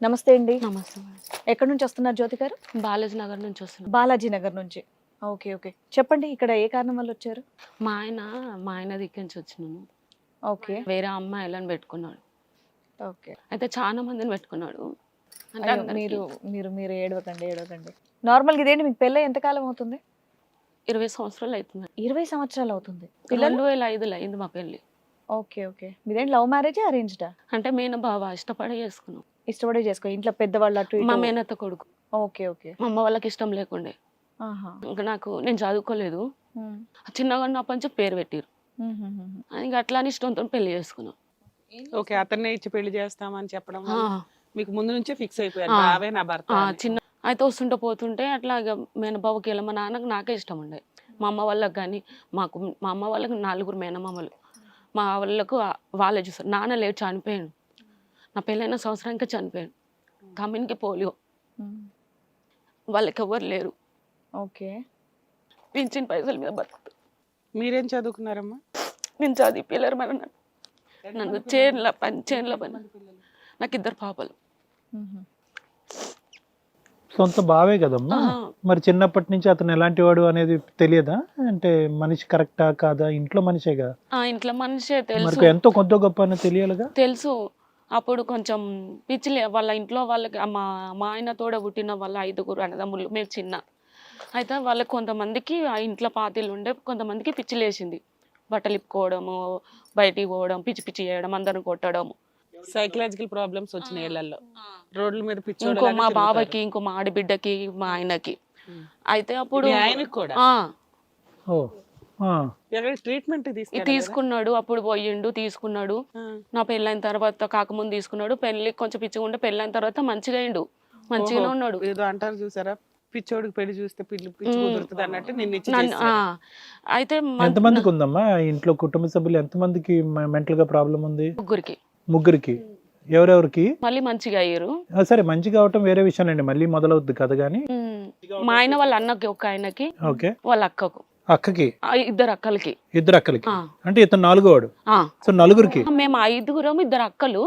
నమస్తే అండి. నమస్తే ఎక్కడి నుంచి వస్తున్నారు జ్యోతి గారు? బాలాజీ నగర్ నుంచి వస్తున్నాం. బాలాజీ నగర్ నుంచి. Okay okay. చెప్పండి ఇక్కడ ఏ కారణం వల్ల వచ్చారు? మా ఆయన మా ఆయన దగ్గర నుంచి వచ్చినాము ఓకే. వేరే అమ్మాయిలను పెట్టుకున్నాడు. ఓకే. అయితే చాలా మందిని పెట్టుకున్నాడు. అంటే అయ్యో, అందరికీ మీరు మీరు మీరు ఏడవకండి ఏడవకండి. నార్మల్గా ఇదేంటి మీకు పెళ్ళి ఎంతకాలం అవుతుంది? ఇరవై సంవత్సరాలు అవుతుంది. ఇరవై సంవత్సరాలు అవుతుంది. పిల్లలు? రెండు వేల ఐదులో అయింది మా పెళ్ళి. Okay okay. మీదేంటి లవ్ మ్యారేజ్ అరేంజ్డా అంటే మేన బావ ఇష్టపడి చేసుకున్నాం. ఇష్టపడే చేసుకో ఇంట్లో పెద్దవాళ్ళు అటు మా మేనత్త కొడుకు. Okay okay. మా అమ్మ వాళ్ళకి ఇష్టం లేకుండే. ఆహా. ఇంకా నాకు నేను చదువుకోలేదు. చిన్నగా ఉన్నప్పటి నుంచి పేరు పెట్టిరు. ఇంకా అట్లా అని ఇష్టంతో పెళ్ళి చేసుకున్నాం. ఓకే అతన్నే ఇచ్చి పెళ్ళి చేస్తామని చెప్పడం మీకు ముందు నుంచే ఫిక్స్ అయిపోయారు. బావే నా భర్త. చిన్న అయితే వస్తుంటే పోతుంటే అట్లా ఇక మేనబావకి వెళ్ళి మా నాన్నకు నాకే ఇష్టం ఉండే. మా అమ్మ వాళ్ళకి కానీ మాకు మా అమ్మ వాళ్ళకి నలుగురు మేనమామలు. మా వాళ్ళకు వాళ్ళే చూస్తారు. నాన్న లేడు చనిపోయాడు. నా పెళ్ళైన సంవత్సరానికి చనిపోయాడు. కమ్మిన్కి పోలియో. వాళ్ళకి ఎవరు లేరు. ఓకే. పింఛన్ పైసల మీద బతుకుతారు మీరేం చదువుకున్నారమ్మా? నేను చదివి పిల్లలు మరి నన్ను. చేన్ల పని చేన్ల పని. నాకు ఇద్దరు పాపలు. సొంత బావే కదమ్మా? మరి చిన్నప్పటి నుంచి అతను ఎలాంటి వాడు అనేది తెలియదా? అంటే మనిషి కరెక్టా కాదా? ఇంట్లో మనిషేగా ఆ ఇంట్లో మనిషే తెలుసు. ఎంతో కొంత గొప్ప అని తెలియాలిగా? తెలుసు. అప్పుడు కొంచెం పిచ్చిలే వాళ్ళ ఇంట్లో వాళ్ళకి మా మా ఆయన తోడ పుట్టిన వాళ్ళ ఐదుగురు అన్నదమ్ములు మేము చిన్న. అయితే వాళ్ళకి కొంతమందికి ఆ ఇంట్లో పాతిళ్ళు ఉండే కొంతమందికి పిచ్చి లేచింది బట్టలు ఇప్పుకోవడము బయటికి పోవడం పిచ్చి పిచ్చి చేయడం అందరిని కొట్టడము. సైకలాజికల్ ప్రాబ్లమ్స్ వచ్చినాయి ఇళ్ళలో రోడ్ల మీద ఇంకో పిచ్చోళ్ళలాగా మా. బావకి ఇంకో మా ఆడబిడ్డకి మా ఆయనకి. అయితే అప్పుడు ఆయనకి కూడా? ట్రీట్మెంట్ తీసుకున్నాడు అప్పుడు పోయిండు తీసుకున్నాడు. నా పెళ్ళైన తర్వాత కాకముందు తీసుకున్నాడు. పెళ్ళి కొంచెం పిచ్చిగా ఉంటే పెళ్ళైన తర్వాత మంచిగా అయిండు. మంచిగానే. ఉన్నాడు. ఏదో అంటారు చూసారా? పిచ్చోడికి పెళ్ళి చూస్తే పిల్లి పిచ్చి. కుదురుతుంది అన్నట్టు నిన్ను. అయితే ఎంతమందికి ఉందమ్మా? ఇంట్లో కుటుంబ సభ్యులు ఎంతమందికి మెంటల్గా ప్రాబ్లం ఉంది? ముగ్గురికి. ముగ్గురికి. ఎవరెవరికి? మళ్ళీ మంచిగా అయ్యారు. సరే మంచి కావటం వేరే విషయం అండి మళ్ళీ మొదలవుద్ది కదా ఉమ్, మా ఆయన వాళ్ళ అన్నకి ఒక ఆయనకి ఓకే. వాళ్ళ అక్కకు. అక్కకి? ఆ ఇద్దరు అక్కలకి. ఇద్దరు అక్కలకి. అంటే ఇతను నాలుగో వాడు ఆ. సో నలుగురికి? మేము ఐదుగురం ఇద్దరు అక్కలు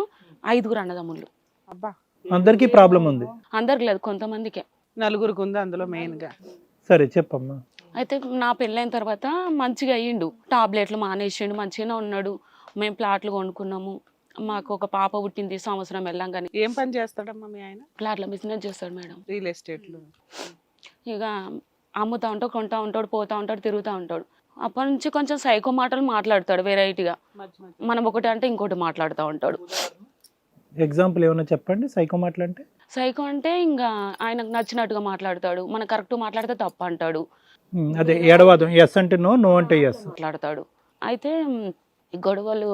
ఐదుగురు అన్నదమ్ములు అబ్బా. అందరికీ ప్రాబ్లం ఉంది? అందరికి లేదు కొంతమందికే. నలుగురికి ఉంది అందులో మెయిన్గా సరే చెప్పమ్మా. అయితే నా పెళ్ళైన తర్వాత మంచిగా అయ్యిండు. టాబ్లెట్లు మానేసిండు మంచిగానే ఉన్నాడు. మేము ప్లాట్లు కొనుక్కున్నాము. మాకు ఒక పాప పుట్టింది సంవత్సరం వెళ్ళంగానే. ఏం పని చేస్తాడమ్మా మీ ఆయన? ప్లాట్ల బిజినెస్ చేస్తాడు మేడం. రియల్ ఎస్టేట్లో ఇక అమ్ముతా ఉంటాడు కొంటా ఉంటాడు పోతా ఉంటాడు తిరుగుతూ ఉంటాడు. అప్పటి నుంచి కొంచెం సైకో మాటలు మాట్లాడతాడు వెరైటీగా. మనం ఒకటి అంటే ఇంకోటి మాట్లాడుతూ ఉంటాడు. ఎగ్జాంపుల్ ఏమైనా చెప్పండి? సైకో మాటలు అంటే? సైకో అంటే ఇంకా ఆయనకు నచ్చినట్టుగా మాట్లాడతాడు. మన కరెక్ట్ మాట్లాడితే తప్పు అంటాడు. అదే ఏడవాదం. ఎస్ అంటే నో నో అంటే ఎస్ మాట్లాడతాడు. అయితే గొడవలు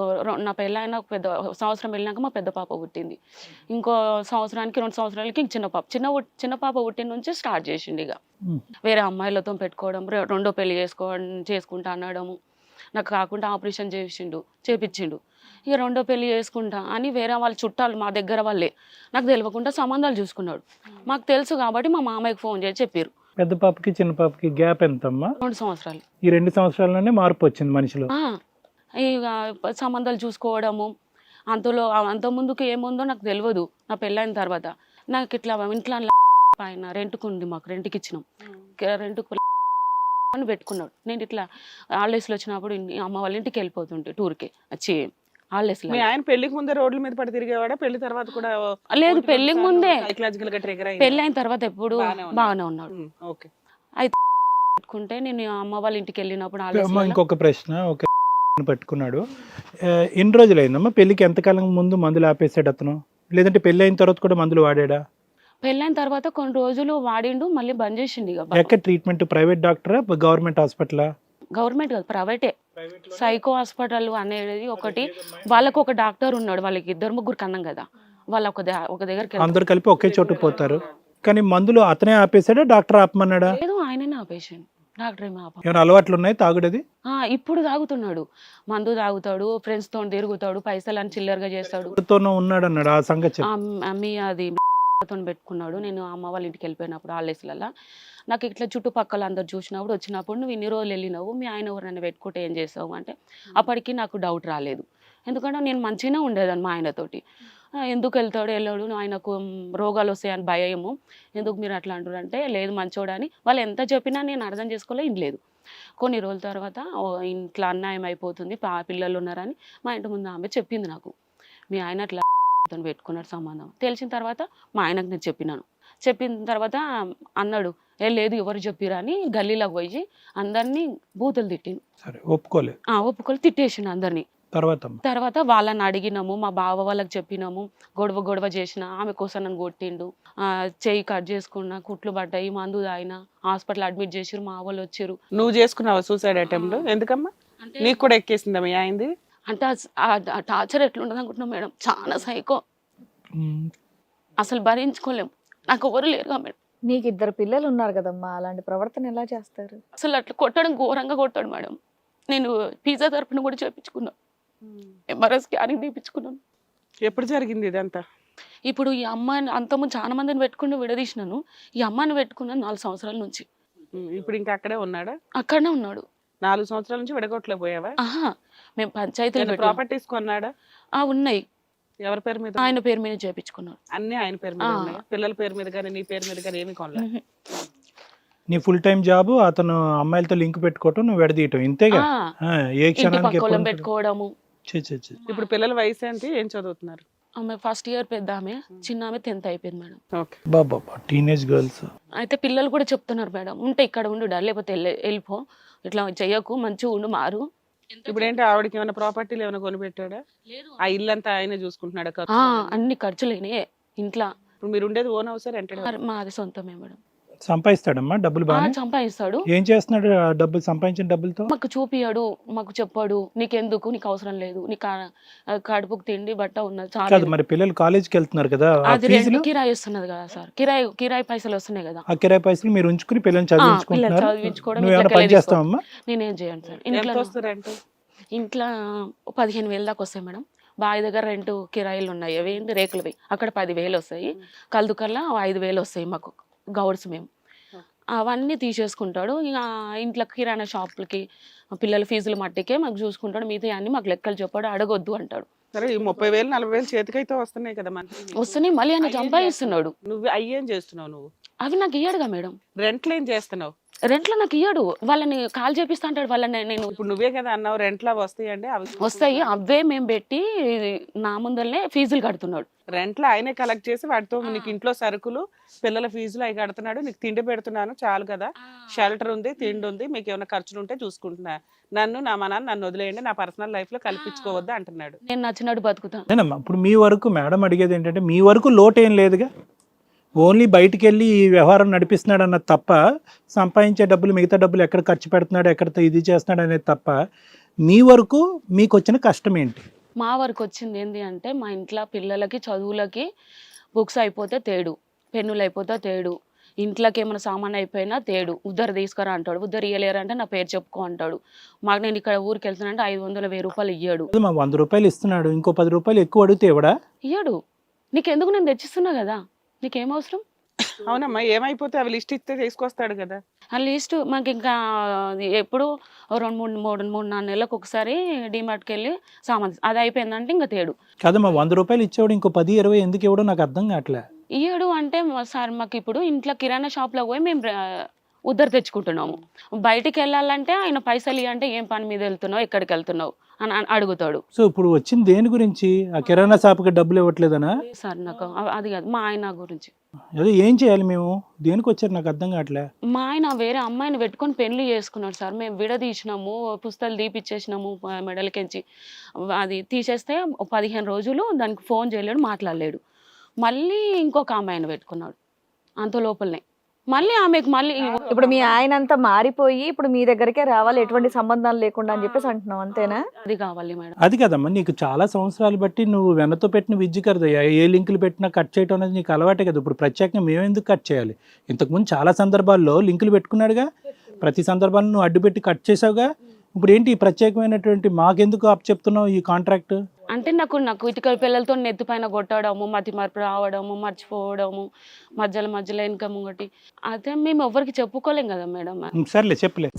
నా పెళ్ళైన ఒక పెద్ద సంవత్సరం వెళ్ళినాక మా పెద్ద పాప పుట్టింది. ఇంకో సంవత్సరానికి రెండు సంవత్సరాలకి చిన్న పాప చిన్న చిన్న పాప పుట్టిన నుంచి స్టార్ట్ చేసిండు ఇక. వేరే అమ్మాయిలతో పెట్టుకోవడం రెండో పెళ్ళి చేసుకోవడం చేసుకుంటా అనడము నాకు కాకుండా ఆపరేషన్ చేసిండు చేపించిండు. ఇక రెండో పెళ్ళి చేసుకుంటా అని వేరే వాళ్ళ చుట్టాలు మా దగ్గర వాళ్ళే. నాకు తెలియకుండా సంబంధాలు చూసుకున్నాడు. మాకు తెలుసు కాబట్టి మా మామయ్యకి ఫోన్ చేసి చెప్పారు పెద్ద పాపకి చిన్న పాపకి గ్యాప్ ఎంతమ్మా? రెండు సంవత్సరాలు. ఈ రెండు సంవత్సరాల్లోనే మార్పు వచ్చింది మనిషిలో. సంబంధాలు చూసుకోవడము అంతలో అంత ముందుకు ఏముందో నాకు తెలియదు నా పెళ్ళైన తర్వాత. నాకు ఇట్లా ఇంట్లో పైన రెంట్కు ఉంది మాకు రెంట్కి ఇచ్చినాం. రెంట్కు అని పెట్టుకున్నాడు. నేను ఇట్లా హాలిడేస్లో వచ్చినప్పుడు అమ్మ వాళ్ళ ఇంటికి వెళ్ళిపోతుంటే టూర్కి వచ్చి హాలిడేస్లో ఆయన పెళ్ళికి ముందే రోడ్ల మీద పడి తిరిగేవాడా? పెళ్ళి తర్వాత కూడా లేదు పెళ్ళికి ముందే. సైకలాజికల్గా ట్రిగర్ పెళ్ళి అయిన తర్వాత ఎప్పుడు బాగానే ఉన్నాడు. ఓకే. పెట్టుకుంటే నేను అమ్మ వాళ్ళ ఇంటికి వెళ్ళినప్పుడు ఇంకొక ప్రశ్న ఒక పట్టుకున్నాడు. ఎన్ని రోజులు అయిందమ్మా పెళ్ళికి ఎంతకాలం ముందు మందులు ఆపేసాడు అతను? లేదంటే పెళ్ళి అయిన తర్వాత కూడా మందులు వాడాడా? పెళ్ళైన తర్వాత కొన్ని రోజులు వాడిండు మళ్ళీ బంద్ చేసిండు ఇక ఎక్కడ ట్రీట్మెంట్? ప్రైవేట్ డాక్టరా? గవర్నమెంట్ హాస్పిటలా? గవర్నమెంట్ కాదు ప్రైవేటే. సైకో హాస్పిటల్ అనేది ఒకటి. వాళ్ళకు ఒక డాక్టర్ ఉన్నాడు వాళ్ళకి ఇద్దరు ముగ్గురు కన్నాం కదా. వాళ్ళ ఒక ఒక దగ్గరికి. అందరు కలిపి ఒకే చోటు పోతారు. కానీ మందులు అతనే ఆపేసాడా డాక్టర్ ఆపమన్నాడా? లేదు ఆయననే ఆపేసాను డాక్టర్ ఏమైనా అలవాట్లు ఉన్నాయి తాగుడది? ఆ, ఇప్పుడు తాగుతున్నాడు. మందు తాగుతాడు ఫ్రెండ్స్తో తిరుగుతాడు పైసలు అని చిల్లరగా చేస్తాడు. ఎవరితోనో ఉన్నాడు అన్నాడు ఆ సంగతి అమ్మి అది తో పెట్టుకున్నాడు. నేను అమ్మ వాళ్ళ ఇంటికి వెళ్ళిపోయినప్పుడు హాలిడేస్లలో నాకు ఇట్లా చుట్టుపక్కల అందరు చూసినప్పుడు వచ్చినప్పుడు నువ్వు ఇన్ని రోజులు వెళ్ళినావు మీ ఆయన ఎవరైనా పెట్టుకుంటే ఏం చేసావు అంటే అప్పటికి నాకు డౌట్ రాలేదు. ఎందుకంటే నేను మంచిగానే ఉండేదాన్ని మా ఆయనతోటి "ఆ, ఎందుకు వెళ్తాడు వెళ్ళాడు ఆయనకు రోగాలు వస్తాయని భయము. ఎందుకు మీరు అట్లా అంటారు అంటే లేదు మంచోడు అని. వాళ్ళు ఎంత చెప్పినా నేను అర్థం చేసుకోలే లేదు కొన్ని రోజుల తర్వాత "ఓ, ఇంట్లో అన్యాయం అయిపోతుంది పా పిల్లలు ఉన్నారని మా ఇంటి ముందు ఆమె చెప్పింది నాకు. మీ ఆయన అట్లా తను పెట్టుకున్నాడు సంబంధం. తెలిసిన తర్వాత మా ఆయనకు నేను చెప్పినాను. చెప్పిన తర్వాత అన్నాడు ఏ లేదు ఎవరు చెప్పిరా అని గల్లీలోకి పోయి అందరినీ బూతులు తిట్టిండు సరే ఒప్పుకోలేదు. ఆ, ఒప్పుకొని తిట్టేసిండు అందరినీ. తర్వాత అమ్మ. తర్వాత వాళ్ళని అడిగినాము మా బావ వాళ్ళకి చెప్పినాము గొడవ గొడవ చేసిన ఆమె కోసం నన్ను కొట్టిండు. ఆ, చెయ్యి కట్ చేసుకున్నా కుట్లు పడ్డాయి మందు తాగిన హాస్పిటల్ అడ్మిట్ చేసిరు మా వాళ్ళు వచ్చారు నువ్వు చేసుకున్నావా సూసైడ్ అటెంప్ట్ ఎందుకమ్మా? అంటే నీకు కూడా ఎక్కేసిందా మీ అయింది అంటే ఆ- ఆ టార్చర్ ఎట్లుండదు అనుకుంటున్నాం మేడం. చాలా సైకో అసలు భరించుకోలేము నాకు ఎవరు లేరుగా మేడం. నీకు ఇద్దరు పిల్లలు ఉన్నారు కదమ్మా అలాంటి ప్రవర్తన ఎలా చేస్తారు? అసలు అట్లా కొట్టడం ఘోరంగా కొట్టాడు మేడం. నేను పిజ్జా తరపున కూడా చేపించుకున్నాను ఎంఆర్ఐ స్కానింగ్ తీపించుకున్నాను ఎప్పుడు జరిగింది ఇదంతా? ఇప్పుడు ఈ అమ్మాయిని అంతకుముందు చాలా మందిని పెట్టుకుని విడదీసినాను. ఈ అమ్మాయిని పెట్టుకున్నాను నాలుగు సంవత్సరాల నుంచి. ఇప్పుడు ఇంకా అక్కడే ఉన్నాడా? అక్కడనే ఉన్నాడు. నాలుగు సంవత్సరాల నుంచి విడగొట్టలేకపోయావా? మేము పంచాయతీలు పెట్టాం. ప్రాపర్టీస్ కొన్నాడా? ఆ ఉన్నాయి. ఎవరి పేరు మీద? ఆయన పేరు మీద చేపించుకున్నాడు అన్ని ఆయన పేరు మీద పిల్లల పేరు మీద కానీ నీ పేరు మీద కానీ ఏమి కొనలే. నీ ఫుల్ టైం జాబ్ అతను అమ్మాయిలతో లింక్ పెట్టుకోవటం నువ్వు విడదీయటం. ఇంతేగా? ఏ క్షణానికి? పెట్టుకోవడము. ఇప్పుడు పిల్లల వయసు ఏంటి? ఏం చదువుతున్నారు? ఆమె ఫస్ట్ ఇయర్ పెద్ద ఆమె. చిన్న ఆమె టెన్త్ అయిపోయింది మేడం. ఓకే. బాబా టీనేజ్ గర్ల్స్ అయితే పిల్లలు కూడా చెప్తున్నారు మేడం. ఉంటే ఇక్కడ ఉండు లేకపోతే వెళ్ళి వెళ్ళిపో. ఇట్లా చెయ్యకు మంచిగా ఉండు మారు. ఇప్పుడు ఏంటి ఆవిడకి ఏమైనా ప్రాపర్టీలు ఏమైనా కొనిపెట్టాడా? ఆ ఇల్లు అంతా ఆయనే చూసుకుంటున్నాడా అన్ని ఖర్చులేనే ఇంట్లో. ఇప్పుడు మీరు ఉండేది ఓన్ హౌస్ మాది సొంతమే మేడం. సంపాదిస్తాడమ్మా డబ్బులు బాగా సంపాదిస్తాడు. ఏం చేస్తున్నాడు డబ్బులు సంపాదించిన డబ్బులతో? మాకు చూపియాడు మాకు చెప్పాడు నీకెందుకు నీకు అవసరం లేదు ఆ కడుపుకు తిండి బట్ట ఉన్నది కాదు మరి పిల్లలు కాలేజీకి వెళ్తున్నారు కదా అది రెండు కిరాయి వస్తున్నది కదా సార్. కిరాయి కిరాయి పైసలు వస్తున్నాయి కదా. ఆ కిరాయి పైసలు మీరు ఉంచుకుని పిల్లల్ని పిల్లలు చదివించుకుంటున్నారు? చదివించుకోవడం నువ్వు ఏమైనా ఇట్లకెళ్ళి పని చేస్తావమ్మా? నేనేం చేయను సార్. ఇంట్లో ఇంట్లో పదిహేను వేలు దాకా వస్తాయి మేడం. బావి దగ్గర రెండు కిరాయిలు ఉన్నాయి. అవి ఏంటి రేకులవి. అక్కడ పదివేలు వస్తాయి. కల్దుకల్లా ఐదు వేలు వస్తాయి మాకు. గౌడ్స్ మేము. అవన్నీ తీసేసుకుంటాడు. ఇక ఇంట్లో కిరాణా షాపులకి పిల్లల ఫీజులు మట్టికే మాకు చూసుకుంటాడు. మిగతా అన్ని మాకు లెక్కలు చెప్పాడు. అడగొద్దు అంటాడు. సరే ఈ ముప్పై వేలు నలభై వేలు చేతికైతే వస్తున్నాయి కదా మనకి వస్తున్నాయి. మళ్ళీ ఆయన సంపాదిస్తున్నాడు. నువ్వు అయ్యేం చేస్తున్నావు నువ్వు? అవి నాకు ఇయ్యాడుగా మేడం. రెంట్లు ఏం చేస్తున్నావు? రెంట్లో నాకు ఇయ్యాడు. వాళ్ళని కాల్ చేపిస్తా అంటాడు. వాళ్ళని నేను ఇప్పుడు నువ్వే కదా అన్నావు రెంట్లా వస్తాయండి అవి వస్తాయి. అవే మేము పెట్టి నా ముందరనే ఫీజులు కడుతున్నాడు. రెంట్లు ఆయనే కలెక్ట్ చేసి వాటితో నీకు ఇంట్లో సరుకులు పిల్లల ఫీజులు అవి కడుతున్నాడు. నీకు తిండి పెడుతున్నాను చాలు కదా. షెల్టర్ ఉంది తిండి ఉంది మీకు ఏమైనా ఖర్చులు ఉంటే చూసుకుంటున్నా. నన్ను నా మా నాన్న నన్ను వదిలేయండి నా పర్సనల్ లైఫ్లో కల్పించుకోవద్దు అంటున్నాడు. నేను నచ్చినట్టు బతుకుతాను ఇప్పుడు మీ వరకు మేడం అడిగేది ఏంటంటే మీ వరకు లోటు ఏం లేదుగా? ఓన్లీ బయటికి వెళ్ళి ఈ వ్యవహారం నడిపిస్తున్నాడు అన్నది తప్ప సంపాదించే డబ్బులు మిగతా డబ్బులు ఎక్కడ ఖర్చు పెడుతున్నాడు ఎక్కడ ఇది చేస్తున్నాడు అనేది తప్ప మీ వరకు మీకు వచ్చిన కష్టం ఏంటి? మా వరకు వచ్చింది ఏంటి అంటే మా ఇంట్లో పిల్లలకి చదువులకి బుక్స్ అయిపోతే తేడు పెన్నులు అయిపోతే తేడు ఇంట్లోకి ఏమైనా సామాన్ అయిపోయినా తేడు ఉద్దరు తీసుకురా అంటాడు ఉద్దరు ఇయ్యలేరు అంటే నా పేరు చెప్పుకో అంటాడు. మాకు నేను ఇక్కడ ఊరికి వెళ్తున్నానంటే ఐదు వందల వెయ్యి రూపాయలు ఇయ్యాడు. మా వంద రూపాయలు ఇస్తున్నాడు ఇంకో పది రూపాయలు ఎక్కువ అడిగితే ఇవ్వడా ఇయ్యాడు. నీకెందుకు నేను తెచ్చిస్తున్నా కదా? నీకేం అవసరం అవునమ్మా ఏమైపోతే అవి లిస్ట్ ఇస్తే తీసుకొస్తాడు కదా. ఆ లిస్ట్ మాకు ఇంకా ఎప్పుడు రెండు మూడు మూడు మూడు నాలుగు నెలలకు ఒకసారి డిమార్ట్కి వెళ్ళి సామాన్ అది అయిపోయిందంటే ఇంకా తేడు. కాదమ్మా వంద రూపాయలు ఇచ్చేవాడు ఇంకో పది ఇరవై ఎందుకు ఇవ్వడం నాకు అర్థం కావట్లే. ఇయ్యడు అంటే మా సార్ మాకు ఇప్పుడు ఇంట్లో కిరాణా షాప్లో పోయి మేము ఉద్దరు తెచ్చుకుంటున్నాము. బయటికి వెళ్ళాలంటే ఆయన పైసలు ఇవ్వంటే ఏం పని మీద వెళ్తున్నావు? ఎక్కడికి వెళ్తున్నావు అని అడుగుతాడు. సో ఇప్పుడు వచ్చింది దేని గురించి? ఆ కిరాణా షాప్కి డబ్బులు ఇవ్వట్లేదనా? సార్ నాకు అది కాదు. మా ఆయన గురించి. అదే ఏం చేయాలి మేము? దేనికి వచ్చారు నాకు అర్థం కావట్లే. మా ఆయన వేరే అమ్మాయిని పెట్టుకొని పెళ్ళి చేసుకున్నాడు సార్. మేము విడదీసినాము పుస్తకాలు తీపిచ్చేసినాము మెడలకించి అది తీసేస్తే పదిహేను రోజులు దానికి ఫోన్ చేయలేడు మాట్లాడలేడు. మళ్ళీ ఇంకొక అమ్మాయిని పెట్టుకున్నాడు. అంత లోపలనే. మళ్ళీ ఆమెకు మళ్ళీ ఇప్పుడు మీ ఆయన అంతా మారిపోయి ఇప్పుడు మీ దగ్గరికే రావాలి ఎటువంటి సంబంధాలు లేకుండా అని చెప్పేసి అంటున్నావు అంతేనా? అది కావాలి మేడం. అది కదమ్మా నీకు చాలా సంవత్సరాలు బట్టి నువ్వు వెనతో పెట్టిన విద్య కదయ్యా ఏ లింకులు పెట్టినా కట్ చేయడం అనేది నీకు అలవాటే కదా. ఇప్పుడు ప్రత్యేకంగా మేము ఎందుకు కట్ చేయాలి? ఇంతకుముందు చాలా సందర్భాల్లో లింకులు పెట్టుకున్నాడుగా ప్రతి సందర్భాన్ని నువ్వు అడ్డుపెట్టి కట్ చేసావుగా. ఇప్పుడు ఏంటి ఈ ప్రత్యేకమైనటువంటి మాకెందుకు అప్ చెప్తున్నావు ఈ కాంట్రాక్ట్? అంటే నాకు నాకు ఇటుకల పిల్లలతో నెత్తి పైన కొట్టడము మతి మార్పు రావడము మర్చిపోవడము మధ్యలో మధ్యలో ఇన్కమ్ ముంగటి. అదే మేము ఎవరికి చెప్పుకోలేం కదా మేడం. సర్లే చెప్పలే.